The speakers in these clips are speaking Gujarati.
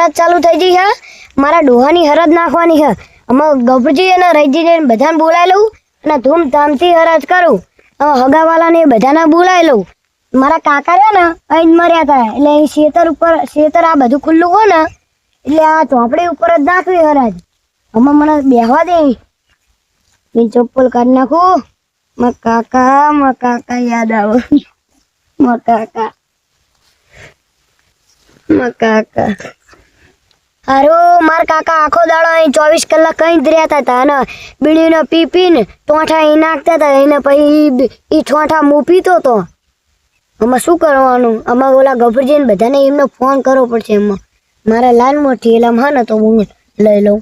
હરાજ ચાલુ થઈ ગઈ છે. મારા ડોહાની હરાજ નાખવાની છે. અમે ગભરજી અને રહીજી બધાને બોલાવી લઉં અને ધૂમધામથી હરાજ કરું. હવે હગાવાલાને બધાને બોલાવી લઉં. મારા કાકા રહ્યા ને અહીં મર્યા હતા એટલે અહીં શેતર ઉપર, શેતર આ બધું ખુલ્લું હોય ને, એટલે આ ચોપડી ઉપર જ નાખવી હરાજ. હમણાં મને બેહવા દે. મેં ચપ્પલ કાઢી નાખું. મા કાકા મા કાકા યાદ આવો. મા કાકા. મા કાકા. હારું મારા કાકા, આખો દાડો અહીં ચોવીસ કલાક કઈ જ રહેતા હતા અને બીડીનો પી પીને ટોઠા અહીં નાખતા હતા એને પછી એ ઠોઠા મું પીતો હતો આમાં શું કરવાનું? આમાં ઓલા ગભરજીને બધાને એમને ફોન કરવો પડશે એમાં. મારા લાલ ઠેલામાં હા ને તો હું લઈ લઉં.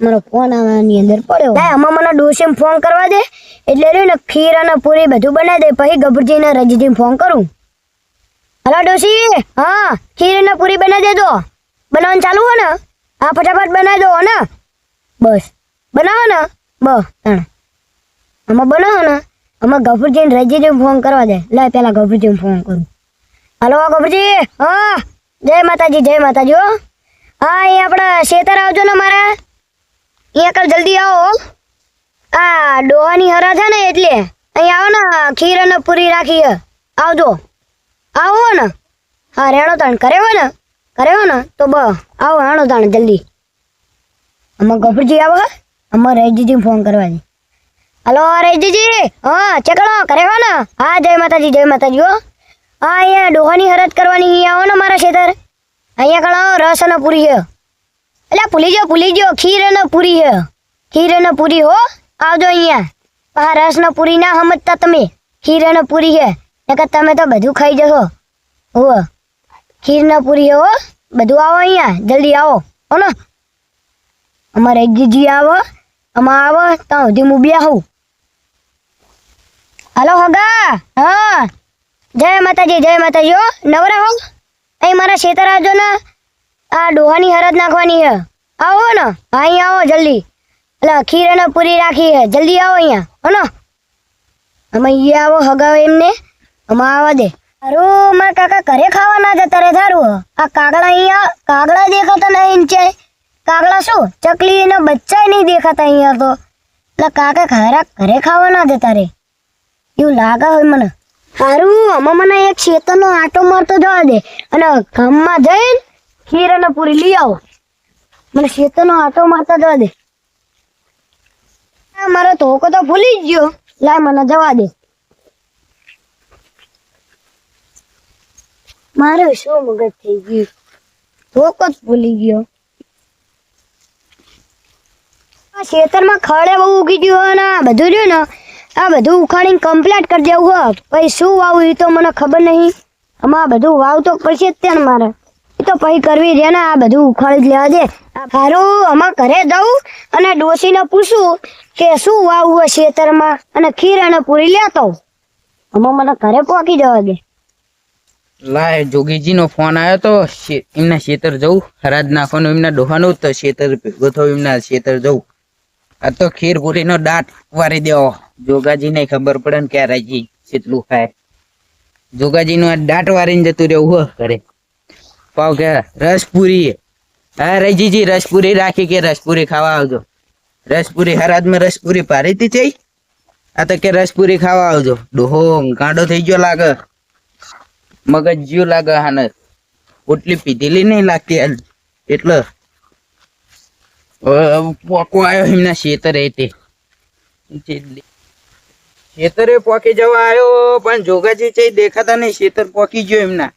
મારો ફોન આવવાની અંદર પડ્યો. ના, આમાં મને ડોસીને ફોન કરવા દે. એટલે રહ્યું ને ખીર અને પૂરી બધું બનાવી દે. પછી ગભરજીને રજીજીને ફોન કરું. હલો ડોસી, હા, ખીર અને પૂરી બનાવી દેજો. બનાવવાનું ચાલુ હો ને, હા, ફટાફટ બનાવી દો ને? બસ. બનાવો ને? બસ ત્રણ આમાં બનાવો ને, આમાં ગભરજીને રજીજીને ફોન કરવા દે. લે પહેલાં ગભરજીને ફોન કરું. હલો ગભરજી, હા, જય માતાજી જય માતાજી, હો. હા અહીં આપણે શેતર આવજો ને મારે. અહીંયા કલ જલ્દી આવો. આ ડોહાની હરા છે ને એટલે અહીં આવો ને ખીર અને પૂરી રાખી આવજો. આવો ને. હા રેણો તણ કરે ને? કરે હોય ને, તો બ, આવો, આણો તાણ જલ્દી. અમાર ગભરજી આવો અમાર રૈજીજી ફોન કરવા દે હલો, રૈજીજી. હા ચકડો કરે હો ને. હા, જય માતાજી જય માતાજી, હો. હા, અહીંયા ડોહાની હરત કરવાની અહીંયા આવો ને મારા ખેતર અહીંયા કણો રસ અને પૂરી છે. એટલે ભૂલી જાઓ ભૂલી જાઓ, ખીર અને પૂરી છે. ખીર અને પૂરી, હો. આવજો અહીંયા. આ રસ ને પૂરી ના સમજતા તમે. ખીર અને પૂરી છે. નકર તમે તો બધું ખાઈ જશો. હો ખીર ના પૂરી હો. બધું આવો અહીંયા. જલ્દી આવો. હો ને? અમારે જીજી આવો. અમા આવો, ત્યાં સુધી હું બી આવું હલો હગા. હા. જય માતાજી જય માતાજી હો. નવરા હો. અહીં મારા ખેતર આવજો ને આ ડોહાની હરદ નાખવાની છે આવો ને. હા, અહીં આવો જલ્દી. એટલે ખીર અને પૂરી રાખી છે જલ્દી આવો અહીંયા. હો ને? અમે અહીંયા આવો હગાવો એમને. આમાં આવવા દે. અરું, મારા કાકા ઘરે ખાવા ના જતા રે થારું આ કાગડા અહીંયા કાગડા દેખાતા નહીં છે કાગડા શું? ચકલી એના બચ્ચા નહીં દેખાતા અહીંયા તો. એટલે કાકા ખરા ઘરે ખાવા ના જતા રે. એવું લાગે હોય મને. સારું આમાં મને એક ખેતરનો આટો મારતો જવા દે. અને ગામમાં જઈને ખીર અને પૂરી લઈ આવો. મને ખેતરનો આટો મારતા જવા દે. મારો ધોકો તો ભૂલી જ ગયો. લાય મને જવા દે. મારે શું મગજ થઈ ગયું? ધોકો જ ભૂલી ગયો. આ ખેતરમાં ખડે બહુ ઉગી ગયું હોય ને, આ બધું રહ્યું ને, આ બધું ઉખાડીને કમ્પ્લીટ કરી દેવું હોય પછી શું વાવું એ તો મને ખબર નહીં. આમાં આ બધું વાવ તો પડશે જ ત્યાં મારે. એ તો પછી કરવી છે ને, આ બધું ઉખાડી જ લેવા દે. સારું આમાં ઘરે દઉં અને ડોસીને પૂછું કે શું વાવવું હોય ખેતરમાં? અને ખીર અને પૂરી લેતો. આમાં મને ઘરે પહોંચી જવા દે. લાય જોગીજી નો ફોન આવ્યો તો એમના ખેતર જવું હરાજ નાખવાનું એમના ડોહાનું તો ખેતર ભેગો થયું, એમના ખેતર જવું આ તો ખીર પૂરીનો દાંત વારી દેવો. જોગાજી ને ખબર પડે ને ક્યારે રાજી કેટલું ખાય જોગાજી નું આ દાંત વારીને જતું રહેવું હો ઘરે. પાવ કે રસપુરી. હા, રજીજી, રસપુરી રાખી કે રસપુરી ખાવા આવજો. રસપુરી, હરાજમાં રસપુરી પારી હતી આ તો કે રસપુરી ખાવા આવજો. ડોહો, ગાંડો થઈ ગયો લાગે. મગજ જીવ લાગે હાને. ઓટલી પીધેલી નહીં લાગતી એટલે પોકો આવ્યો એમના ખેતરે તે. ખેતરે પોકી જવા આવ્યો પણ જોગાજી છે દેખાતા નહીં ખેતર પોકી ગયો એમના.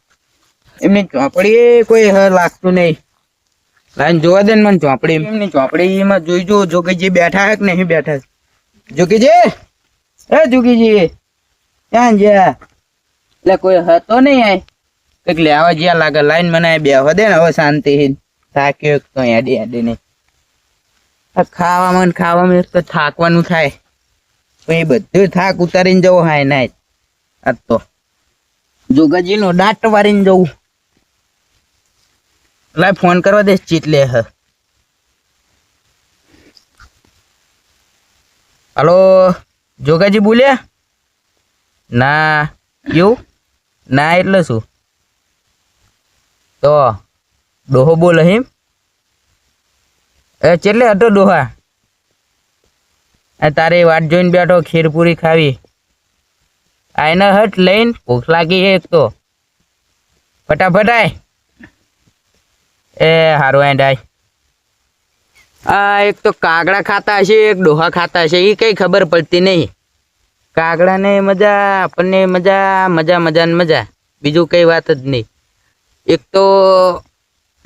એમની ચોપડી કોઈ હ લાગતું નહીં. લાઈન જોવા દે ને મને ચોપડી એમની ચોપડીમાં જોઈ જો, જોગીજી બેઠા હે કે નહીં બેઠા જોગીજી? એ જોગીજી, ક્યાં ગયા? એટલે કોઈ હતો નહીં આય કંઈક લેવા જ્યાં લાગે લાઈન મને બે દે ને હવે શાંતિ થાક્યો તો હેડી હેડી નહીં. આ ખાવામાં ખાવામાં તો થાકવાનું થાય. પછી બધું થાક ઉતારીને જવું હાય ના આ તો. જોગાજી નો દાંત વારીને જવું. લાય ફોન કરવા દે ચીટલે હ. હલો, જોગાજી બોલ્યા? ના, એવું? ના એટલે શું? તો, ડોહો બોલ હિમ એ ચેટલે હતો ડોહા? તારી વાટ જોઈને બેઠો ખીરપુરી ખાવી. આઈને હટ લઈને ભૂખ લાગી એક તો. ફટાફટ આય. એ હારું આય આ એક તો કાગડા ખાતા હશે, એક ડોહા ખાતા હશે એ કઈ ખબર પડતી નહીં. કાગડાને મજા, આપણને મજા મજા મજા ને મજા. બીજું કઈ વાત જ નહીં. એક તો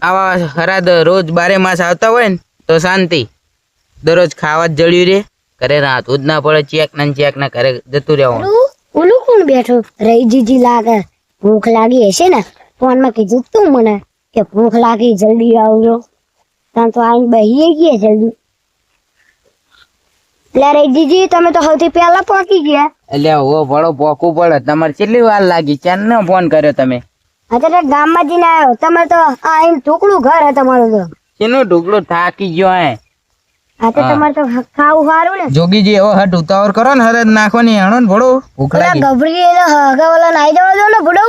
આવા હરાદ રોજ બારે માસ આવતા હોય ને, તો શાંતિ. દરરોજ ખાવા જ જળ્યું રે. ઘરે રાતું જ ના પડે ચેક ના ચેક ના ઘરે જતું રહેવાનું. ઓલું કોણ બેઠું? રહી જીજી લાગે. ભૂખ લાગી હશે ને, ફોનમાં કીધું તું મને કે ભૂખ લાગી, જલ્દી આવજો. ત્યાં તો આઈને બહીએ ગયે જલ્દી. તમે તો સૌથી પહેલા પહોંચી ગયા. એટલે હો ભળો પોકું પડે. તમારે કેટલી વાર લાગી? ચાર ફોન કર્યો તમે? અત્યારે ગામમાં જઈને આવ્યો. તમે તો આ ટુકડું ઘર હે તમારું તો. એનો ઢોકળો? થાકી ગયો હે. આ તો તમારે તો ખાવું સારું ને. જોગીજી એવો હટ ઉતાવળ કરો ને હરદ નાખવાની. હેણો ને ભળો. ભૂખ લાગી. ગભરી એને નાઈ દો ને બુડો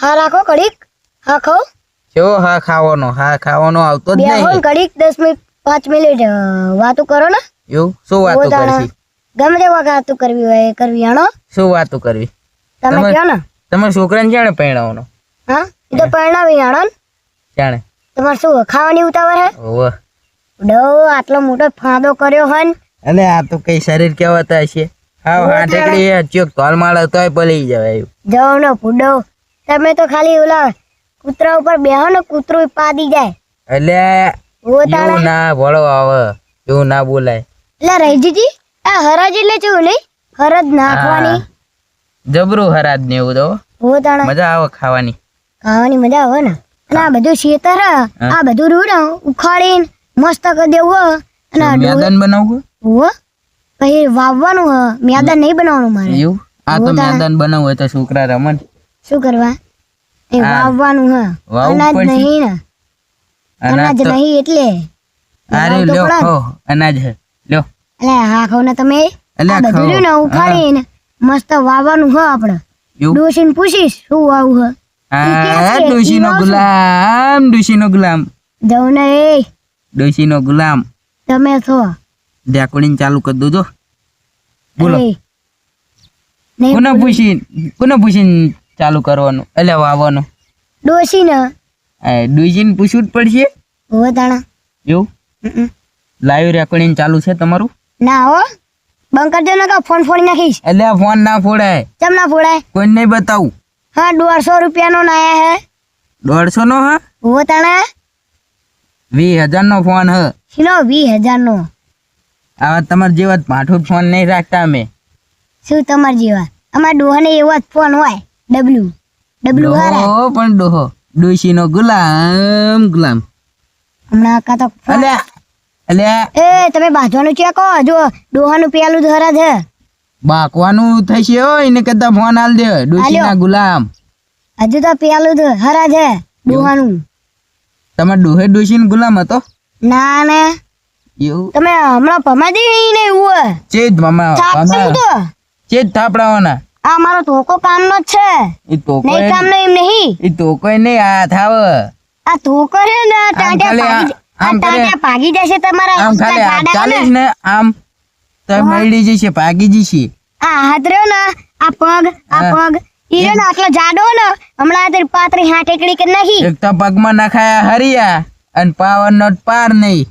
હા રાખો કડીક હા ખાઓ. કેવો હા ખાવાનો? હા ખાવાનો આવતો જ નહીં. કડીક દસ મિનિટ પાંચ મિનિટ વાતો કરો ને. એવું? શું વાતો બહુ ગમે વાતો કરવી હોય કરવી હાણો શું વાતો કરવી? તમે કહો ને? તમારા છોકરાને જાણે પરણાવવાનો. હા? એ તો પરણાવી હાણો જાણે. તમાર શું ખાવાની ઉતાવળ હે? ઓવ. ડો આટલો મોટો ફાંદો કર્યો હોય ને. અને આ તો કઈ શરીર કેવાતા હશે. ઓવ, હા ટેકડી ચોક કોલ માળ તોય પલી જવાય જવો ને ફૂડો તમે તો ખાલી ઓલા કૂતરા ઉપર બેહો ને કૂતરું પાડી જાય. એટલે ઓ એવું ના ભળો આવે એવું ના બોલાય. એટલે રહીજીજી આ હરાજ એટલે કેવું નહીં હરજ નાખવાની. જબરું હરાજ ને એવું તો. તાણા. મજા આવે ખાવાની. ખાવાની મજા આવે ને. અને આ બધું શેતર આ બધું રૂડ ઉખાડીને મસ્ત કરી દેવું અને મેદાન બનાવવું? હો પછી વાવવાનું હ? મેદાન નહીં બનાવવાનું મારે. એવું? આ તો મેદાન બનાવવું હોય તો છોકરા રમન. શું કરવા? એ વાવવાનું હ. અનાજ. નહીં ને. અનાજ નહીં એટલે. અરે લ્યો અનાજ હે. લ્યો એટલે ને તમે. એટલે બધું. રહ્યું ને ઉખાડીને. મસ્ત વાવવાનું હ આપણે ડોશીને પૂછીશ શું વાવું હે. છે, ડોશીનો. ગુલામ ડોશીનો ગુલામ. જવું ને એ. ડોશીનો ગુલામ. તમે છો. રેકોર્ડિંગ ચાલુ કરી દો બોલો. અરે. નહીં કોને પૂછીને કોને પૂછીને ચાલુ કરવાનું? એટલે વાવવાનું. ડોશી ને આ ડોશીને પૂછવું જ પડશે. હોવે તાણા. એવું. લાઈવ રેકોર્ડિંગ ચાલુ છે તમારું? ના હો. બંધ કરજો ને ફોન ફોડી નાખીશ. એટલે ફોન ના ફોડાય. કેમ ના ફોડાય? કોઈ નહીં બતાવું. હા દોઢસો રૂપિયાનો નાયા હે. દોઢસો નો હા? વો તણે વીસ હજાર નો ફોન હ. શીનો વીસ હજારનો. આવા તમારા જેવા પાઠું ફોન નહીં રાખતા અમે. શું તમાર જેવા? અમારા ડોહાને એવો જ ફોન હોય. ડબલ્યુ. ડબલ્યુ હારા. પણ ડોહો. ડોશીનો ગુલામ ગુલામ. હમણાં કા તો અલ્યા અલ્યા એ તમે બાંધવાનું ચેકો જો ડોહાનું પેલું ધરા છે બાકવાનું થશે હોય ને કદા ફોન હાલ દે ડોશીના ગુલામ. હજુ તો પેલું હરા છે ડોહાનું. તમારે ડોહે ડોશીન ગુલામ હતો? ના ને. એવું? તમે હમણાં ભમાઈ દઈ ને એવું. ચેત મામા મામા નહીં થાપડાવાના. આ મારો ધોકો કામનો જ છે. એ તો નહીં કામનો એમ નહીં. એ તો નહીં આ થાવ. આ ધોકો છે ને આ આમ કરે. ભાગી જશે તમારા આમ ખાલી ચાલીસ ને. આમ તો મળી જશે ભાગી જશે. આ હાથ રહ્યો ને આ પગ આ પગ. ઈરો ને આટલો જાડો ને હમણાં આ પાત્રી હા ટેકડી કે નહીં એક તો પગમાં નખાયા હરિયા અને પાવર નોટ પાર નહીં.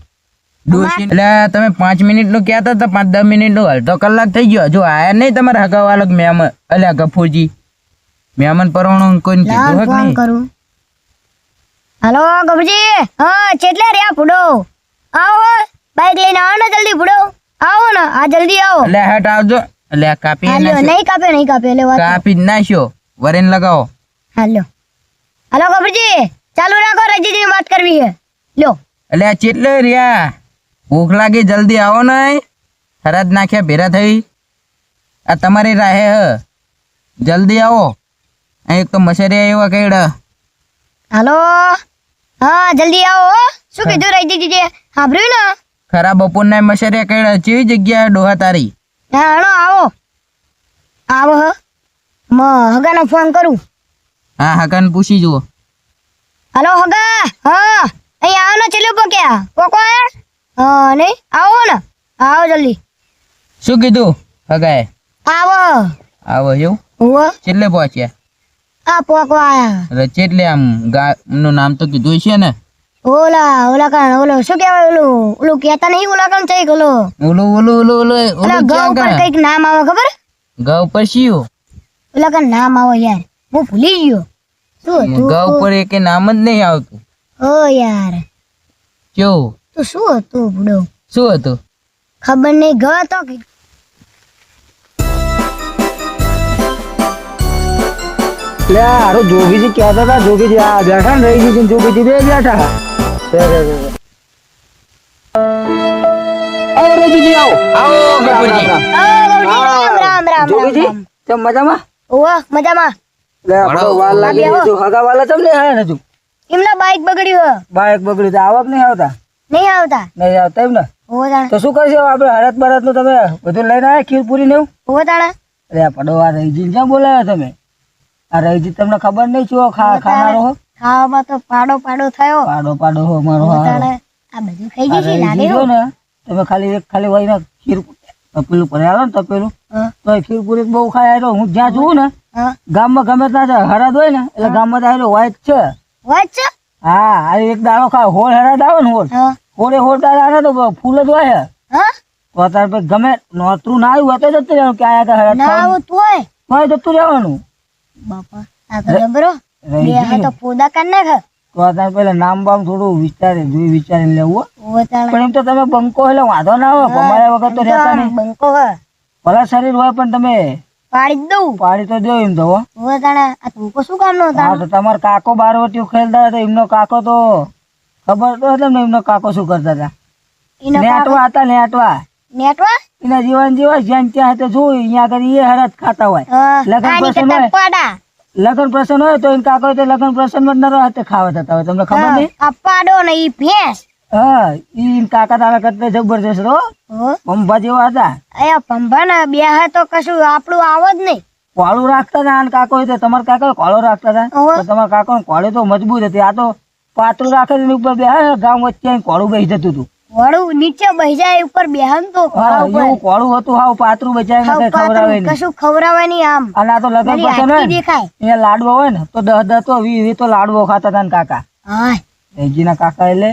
એટલે તમે પાંચ મિનિટનું કહેતા હતા પાંચ દસ મિનિટનું અડધો કલાક થઈ ગયો. હજુ આયા નહીં તમારા હગાવાલક મેમ અલ્યા ગફુરજી. મેમન પરવાનું કોઈ કીધું હે નહીં? કરું. હાલો ગબજી હા ચેટલે રહ્યા ફૂડો આવો બાઈક લઈને આવો ને જલ્દી ફૂડો આવો ને આ જલ્દી આવો. લે હેટ આવજો. લે કાપી નાખ્યો. નહીં કાપે નહીં કાપે લે વાત. કાપી નાખ્યો. વરેન લગાવો. હાલો. હાલો ગબજી ચાલુ રાખો રજીજી વાત કરવી છે. લ્યો એટલે ચેટલે રહ્યા? ભૂખ લાગી જલ્દી આવો ને હરાજ નાખ્યા ભેરા થઈ. આ તમારી રાહે હ. જલ્દી આવો. અહીં એક તો મસરિયા એવા કઈડા હાલો. હા જલ્દી આવો હો. શું કીધું રહી જે સાંભળ્યું ને? ખરા બપોરના મશરે કઈ ચેવી જગ્યાએ ડોહા તારી? હા હણો આવો. આવો હ. મ હગાનો ફોન કરું. હા હગાન પૂછી જુઓ. હાલો હગા. હા. અહીં આવો ને ચેલો પક્યા પોકો હા નહીં? આવો ને. આવો જલ્દી. શું કીધું હગાએ? આવો. આવો એવું? છેલ્લે પહોંચ્યા? આ પોકો આયા. એટલે ચેટલે આમ ગામનું નામ તો કીધું છે ને? ઓલા ઓલા કાણ ઓલો શું કહેવાય ઓલું ઓલું કહેતા નહીં ઓલા કાન ચઈક ઓલો. ઓલો ઓલો ઓલો ઓલો ઓલા ગૌ પર કણ? કંઈક નામ આવે ખબર? ગૌ પર શિયું? ઓલા કાન નામ આવે યાર. હું ભૂલી ગયો. શું હતું? ગૌ પર એક નામ જ નહીં આવતું. ઓ યાર. કેવું તું શું હતું બડો શું હતું? ખબર નહીં ગયો તો લે આરો જોગીજી કહેતા હતા જોગીજી આ બેઠા ને રહી ગઈ જોગીજી બે બેઠા. રે, રે, રે, રે. આવો રજીજી આવો. આવો. રામ રામ રામ જોગીજી તમે મજામાં? ઓવા મજામાં. લે વાર લાગી. જો હગા વાલા ચમ નહીં આયા ને હજુ? એમના બાઈક બગડ્યું હે. બાઈક બગડી તો આવક નહીં આવતા? નહીં આવતા. નહીં આવતા એમ ને? તો શું કરશે? આપડે આપણે હરત બરતનું તમે બધું લઈને આવ્યા ખીર પૂરી ને એવું? ઓ તાણા. અરે પડો આ રહીજી ક્યાં બોલાવ્યા તમે? આ રહીજી તમને ખબર નહીં છો ખા ખાનારો હો? ખાવામાં તો પાડો પાડો થયો. પાડો પાડો હો મારો આ બધું ખાઈ જશે લાગે જો ને તમે ખાલી એક ખાલી વહીને ખીર તપેલું ભર્યા ને તપેલું. તો એ ખીર પૂરી બહુ ખાય તો હું જ્યાં જોઉં ને ગામમાં ગમે ત્યાં હરાદ હોય ને એટલે ગામમાં ત્યાં હોય જ છે. વાત છે? હા આ એક દાડો ખાય હોળ હરાદ આવે ને હોળ. હોળે હોળ દાડા આવે તો ફૂલ જ હોય. તો અત્યારે ગમે નોતરું ના આવ્યું હોય તો જતું રહેવાનું કે આયા હરાદ ના આવ્યું તોય તોય જતું રહેવાનું. બાપા આ તો જબરો બે રહી તો પોદા કર નાખ. તો અત્યારે પેલા નામ બામ થોડું વિચારે જોઈ વિચારીને લેવું હો. ઓવો તાણા પણ એમ તો તમે બંકો એટલે વાંધો ના આવે કમાયા વગર તો રહેતા નહીં. બંકો હે ભલા શરીર હોય પણ તમે પાડી દઉં. પાડી તો જો એમ તો હો. ઓવો આ તું શું કામ નો હા તો તમારો કાકો બારવટીઓ ખેલતા હતા એમનો કાકો તો ખબર તો હતો ને એમનો કાકો શું કરતા હતા? એનો હતા હતા નેટવા નેટવા એના જીવન જેવા જ્યાં ત્યાં હાથે જોયું અહીંયા આગળ એ હરત ખાતા હોય. લગ્ન પ્રસંગ હોય. લગ્ન પ્રસંગ હોય તો એને કાકો તો લગ્ન પ્રસંગમાં નરો હાથે ખાવા જતા હોય. તમને ખબર નહીં? આ પાડો ને ઈ ભેંસ. હા ઈ કાકા તારા કરતા જબરજસ્ત રો પંભા જેવા હતા. એ પંભા ને બે તો કશું આપણું આવો જ નહીં. કોળું રાખતા હતા અને કાકો તો તમારા કાકા કોળો રાખતા હતા. તો તમારા કાકો કોળે તો મજબૂત હતી. આ તો પાતળું રાખે ઉપર બે ગામ વચ્ચે કોળું બેસી જતું હતું. વળું નીચે બહી ઉપર બેહન તો હા એવું કોળું હતું હાવ પાતરું બચાય ને નહીં કશું ખવડાવે નહીં. આમ. અને આ તો લગન હોય ને દેખાય. અહીંયા લાડવો હોય ને તો દહ દહ તો વી વી તો લાડવો ખાતા હતા ને કાકા. હા. રૈજીના કાકા એટલે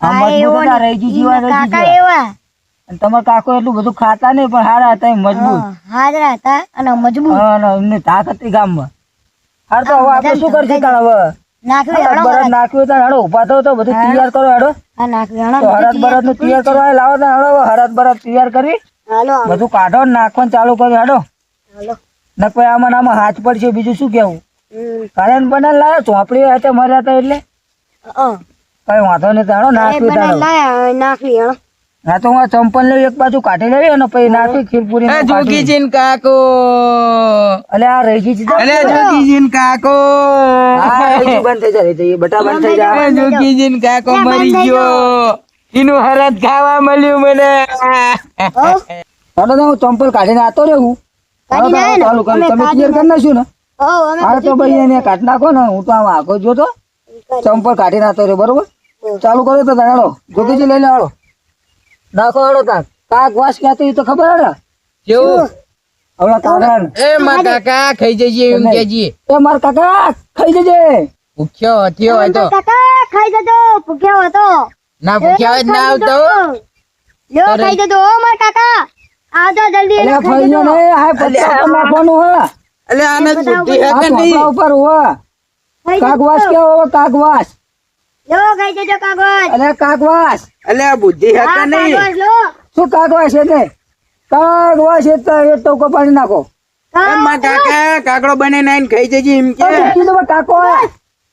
આમ મજબૂત હતા ને. જીવા રૈજી કાકા એવા. અને તમાર કાકો એટલું બધું ખાતા નહીં પણ હારા હતા મજબૂત. હા, હાજરા હતા અને મજબૂત. હા, એમને એમની હતી ગામમાં. હાર તો હવે આપણે શું કરશું તાણ હવે? નાખ્યું બરત હળો નાખ્યું તાણ હેડો ઊભા થયો તો બધું તૈયાર કરો હેડો. હા નાખ્યું હળો તો હરદનું તૈયાર કરવા લાવો ને હેડો હરત હરદ તૈયાર કરી. હાલો બધું કાઢો ને નાખવાનું ચાલુ કર્યું હેડો. હાલો. ને કોઈ આમાં આમાં હાથ પડશે બીજું શું કેવું. કારણ બને લાયો ચોપડી હાથે મર્યા હતા એટલે. કઈ વાંધો નહીં તો નાખ્યું બનાવી હા તો હું આ ચંપલ લઈ એક બાજુ કાઢી લેવી અને પછી નાખી ખીરપુરી એ જોગીજીન કાકો. અલે આ રહી ગઈ છે અલે જોગીજીન કાકો. હા બંધ થઈ જાય રહી બટા બંધ થઈ જાય એ જોગીજીન કાકો મરી ગયો. એનું હરત ખાવા મળ્યું મને. અને તો હું ચંપલ કાઢીને આતો રહું. ને? ચાલુ કરી તમે ક્લિયર કરી નાખ્યું ને? હો અમે હા તો ભાઈ એને કાઢ નાખો ને હું તો આમ આગો જોતો ચંપલ કાઢીને આતો રહ્યો બરોબર? ચાલુ કરો તો હાલો. જોગીજી લઈને હાલો. નાખો હાલો તાર. કાક વાસ ક્યાં તો ખબર હે ને કેવું હમણાં કારણ એ માર કાકા ખાઈ જઈએ એમ કેજી એ માર કાકા ખાઈ જજે. ભૂખ્યો હતો હોય તો. કાકા ખાઈ જજો ભૂખ્યો હતો. ના ભૂખ્યો જ ના આવતો લ્યો ખાઈ જજો ઓ માર કાકા. આવજો જલ્દી અલે એને ખાઈ જજો. ને આ પત્તા નાખવાનું હે અલે આને બુદ્ધિ હે કે નહીં? ઉપર હો કાકવાસ કેવો કાકવાસ લ્યો ખાઈ જજો કાગજ અલે કાકવાસ અલે બુદ્ધિ હકે નહીં? શું કાકવાસ છે તે? કાકવાસ એ તો પાડી નાખો. એ કાકા કાકડો બને નાઈને ખાઈ જઈએ એમ કે. તમે કાકો આયા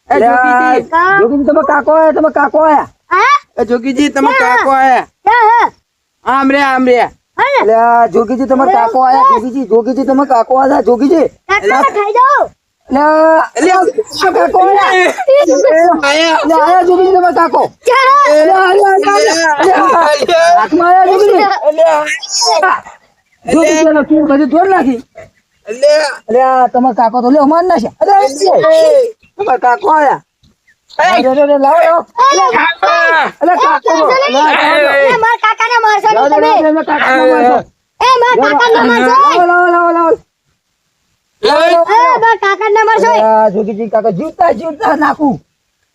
એ જોગીજી. તમે કાકો આયા તમે કાકો આયા જોગીજી તમે કાકો આયા આમ રે આમ રે. આ જોગીજી તમે કાકો આયા જોગીજી જોગીજી તમે કાકો આયા જોગીજી. ખાઈ જાઓ. તમારા કાકો તો લ્યો માન ના અરે તમારા કાકો આયા કાકો એ, મારા મારશો લાવો, નહીં લાવો, તમે લાવો, કાકાને મારશો. એ મારા કાકાને મારશો લાવો, લાવો, લાવો, લાવો. એ મારા આ જોગીજી કાકા જીવતા જીવતા નાખું.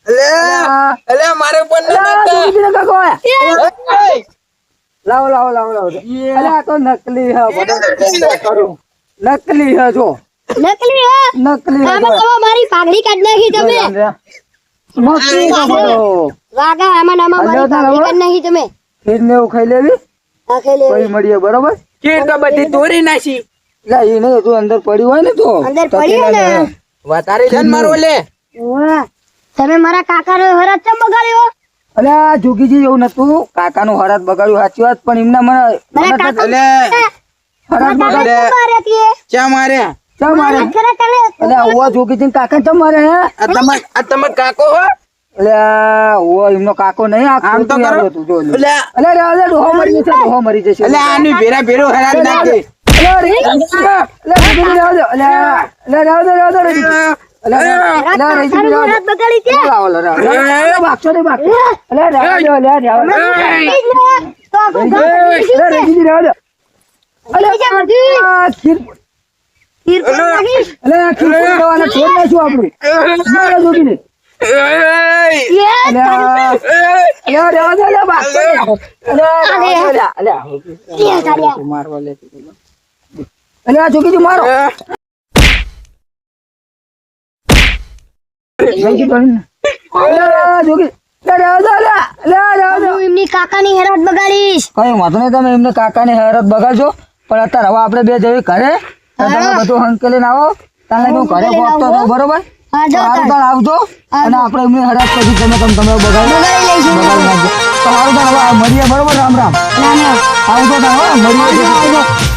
અલે અલે. મારે પણ અલે, આ જોગીજીને કાકો આયા. એ, લાવો લાવો લાવો લાવો. અલે આ તો નકલી હે બધા નકલી હે. જો. નકલી હે? નકલી હે આમાં મારી પાઘડી કાઢી નાખી તમે. નકલી હે વાગા આમાં આમાં મારી પાઘડી તારા નાખી તમે. ખીર ને એવું ખાઈ લેવી? આખે લે પછી મળીએ બરોબર? તો બધી તોડી નાખી. એટલે એ નહીં તું અંદર પડી હોય ને તો. અંદર પડી હોય ને. વધારે છે ને મારો લે. તમે મારા કાકાનો હરત કેમ બગાડ્યો? અલે જોગીજી એવું નતું. કાકાનું હરત બગાડ્યું સાચી વાત પણ એમના મને અલે હરાત બગાડ? ચા મારે ચા મારે અલે ઓવા જોગીજી કાકા ચમ મારે હે? આ તમાર આ તમે કાકો હો? અલે ઓ એમનો કાકો નહીં આ આમ તો કરો. તું જો અલે. અલે અલે ડોહો મરી જશે ડોહો મરી જશે. અલે આની ભેરા ભેરો હરાજ નાખે. અલે રે, અલે જોગીજી રહેવા દો. અલે અલે રહેવા દો, રહેવા દો, રહેવા દો. અલે અલે મારા રહેવા કાકાનો દો. હરાજ બગાડી તે? લાવો, લાવો, લાવો. અલે ભાગશો નહીં, ભાગશો. અલે રહેવા દો, અલે રહેવા દો. ઈ જ ને. તો આખું ગામ અલે રેજીજી રહેવા દો. અલે બીજા બધી આ ખીર ખીર પર નાખી. અલે આ ખીર પૂરી કરવાના છોડ નાખ્યું આપણું. મારા જોગીને. એ અલે આ- અલે આ રહેવા દો, અલે ભાગશો નહીં. અલે આ રહેવા દો, અલે આ- અલે આ- એ કાઢ્યા. મારવા લે અલે આ મારો. જોગી. હું એમની કાકાની હરાજ બગાડીશ. કઈ વાંધો નહીં તમે એમને કાકાને હેરત બગાડજો. પણ અત્યારે હવે આપણે બે જઈએ ઘરે. તમે બધું હંકેલીને આવો. તાને હું ઘરે પહોંચતો હતો બરોબર? હા તો જો સારું તાર આવજો. અને આપણે એમની હરાત પછી તમે તમે તમે બગાડી બગાડી નાખજો. તો સારું તાર હવે મળીએ બરોબર? રામ રામ. આવજો તાર મળીએ.